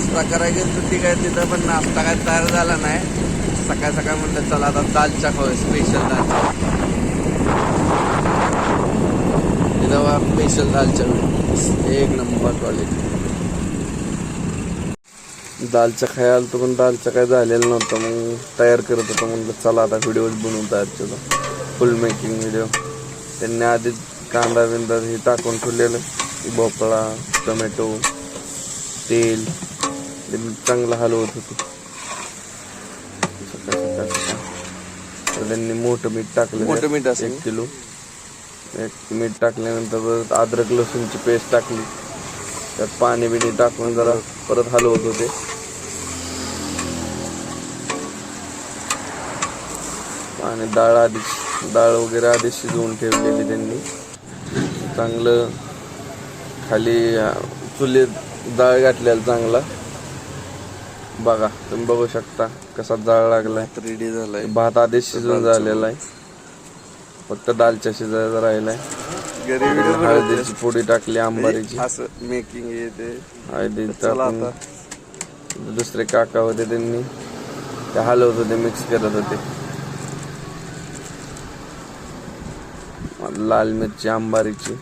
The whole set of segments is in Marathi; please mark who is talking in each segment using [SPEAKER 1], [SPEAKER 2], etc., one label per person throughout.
[SPEAKER 1] नाश्ता करायला गेलो काय तिथं पण नाश्ता काय तयार झाला नाही. सकाळ सकाळ म्हणलं चला आता दालच्या खाऊ स्पेशल दाल तिथं स्पेशल दालच्या एक नंबर क्वालिटी दालच्या खायला आलतो पण दालच्या काय झालेलं नव्हतं. मग तयार करत होतो म्हणलं चला आता व्हिडिओज बनवून तयार केलो. फुल मेकिंग व्हिडिओ त्यांनी आधीच कांदा बिंदा हे टाकून ठेवलेलं. भोपळा टोमॅटो तेल. चांगलं हलवत होते सकाळ सकाळ सकाळ. तर त्यांनी मोठं मीठ टाकलं.
[SPEAKER 2] मोठं मीठ असेल.
[SPEAKER 1] एक किलो. एक मीठ टाकल्यानंतर परत अद्रक लसूणची पेस्ट टाकली. त्यात पाणी बिणी टाकून जरा परत हलवत होते आणि डाळ आधी डाळ वगैरे आधी शिजवून ठेवलेली त्यांनी. चांगलं खाली चुलीत डाळ घातलेला चांगला. बघा तुम्ही बघू शकता कसा जाळ लागलाय.
[SPEAKER 2] रेडी झालाय.
[SPEAKER 1] भात आधीच शिजून झालेला आहे. फक्त दालच्या शिजायचा राहिलाय. हळदीची पोडी टाकली आंबारीची.
[SPEAKER 2] असं मेकिंग येते
[SPEAKER 1] हळदी दुसरे काका होते त्यांनी. ते हलवत होते मिक्स करत होते. लाल मिरची आंबारीची.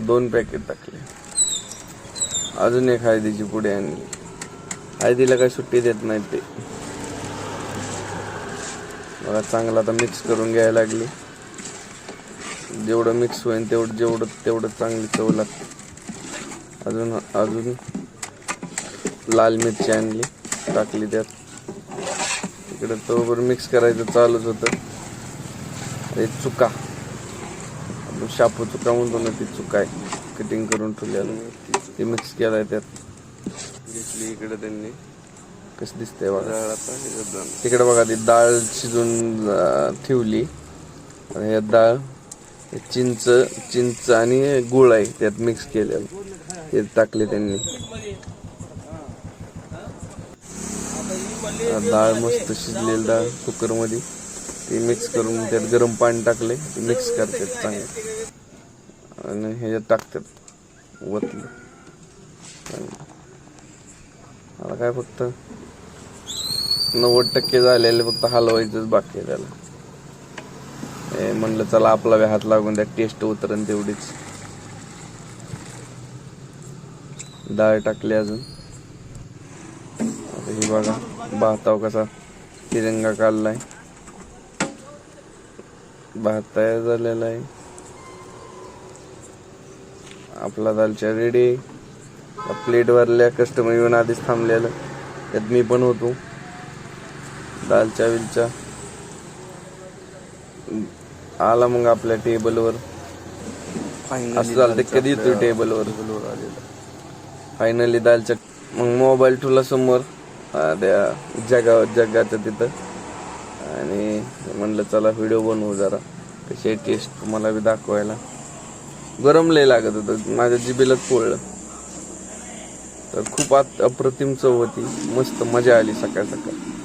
[SPEAKER 1] दोन पॅकेट टाकले. अजून एक हळदीची पुढे आणली हळदीला काही सुट्टी देत नाही ते. मला चांगलं आता मिक्स करून घ्यायला लागली. जेवढं मिक्स होईल तेवढं जेवढं तेवढं चांगली चव लागते. अजून अजून लाल मिरची आणली टाकली त्यात. इकडं बरोबर मिक्स करायचं चालूच होतं. हे चुका. आपण शापू चुका म्हणतो ना ती चुका आहे. कटिंग करून ठेवलेलं. ते मिक्स केलाय त्यात. घेतली इकडे त्यांनी. कसं दिसतंय बघा.
[SPEAKER 2] डाळ आता ह्याच्यात.
[SPEAKER 1] तिकडे बघा ती डाळ शिजून अं, ठेवली. आणि ह्यात डाळ हे चिंच चिंच आणि गुळ आहे त्यात मिक्स केलेलं. ते टाकले त्यांनी. आता डाळ मस्त शिजलेली डाळ कुकरमध्ये ती मिक्स करून त्यात गरम पाणी टाकले ते मिक्स करतात चांगलं. आणि ह्याच्यात टाकतात वतले. आता काय फक्त नव्वद टक्के झालेले फक्त हलवायचंच बाकी आहे त्याला. हे म्हणलं चला आपला बी हात लागून द्या टेस्ट उतरण तेवढीच. डाळ टाकली अजून. आता ही बघा भाताव कसा तिरंगा काढलाय. भात तयार झालेला आहे. आपला दालच्या रेडी प्लेट वरल्या कस्टमर येऊन आधीच थांबलेलं. त्यात मी पण होतो. दालच्या विलच्या आला मग आपल्या टेबलवर असं झालं ते कधी येतो टेबलवर. फायनली दालच्या मग मोबाईल ठेवला समोर. त्या जगा जगाच्या तिथं. आणि म्हणलं चला व्हिडिओ बनवू जरा. कशी टेस्ट तुम्हाला बी दाखवायला. गरम लय लागत होतं. माझ्या जिबेलाच पोळलं. तर खूप आत अप्रतिम चव होती. मस्त मजा आली सकाळ सकाळ.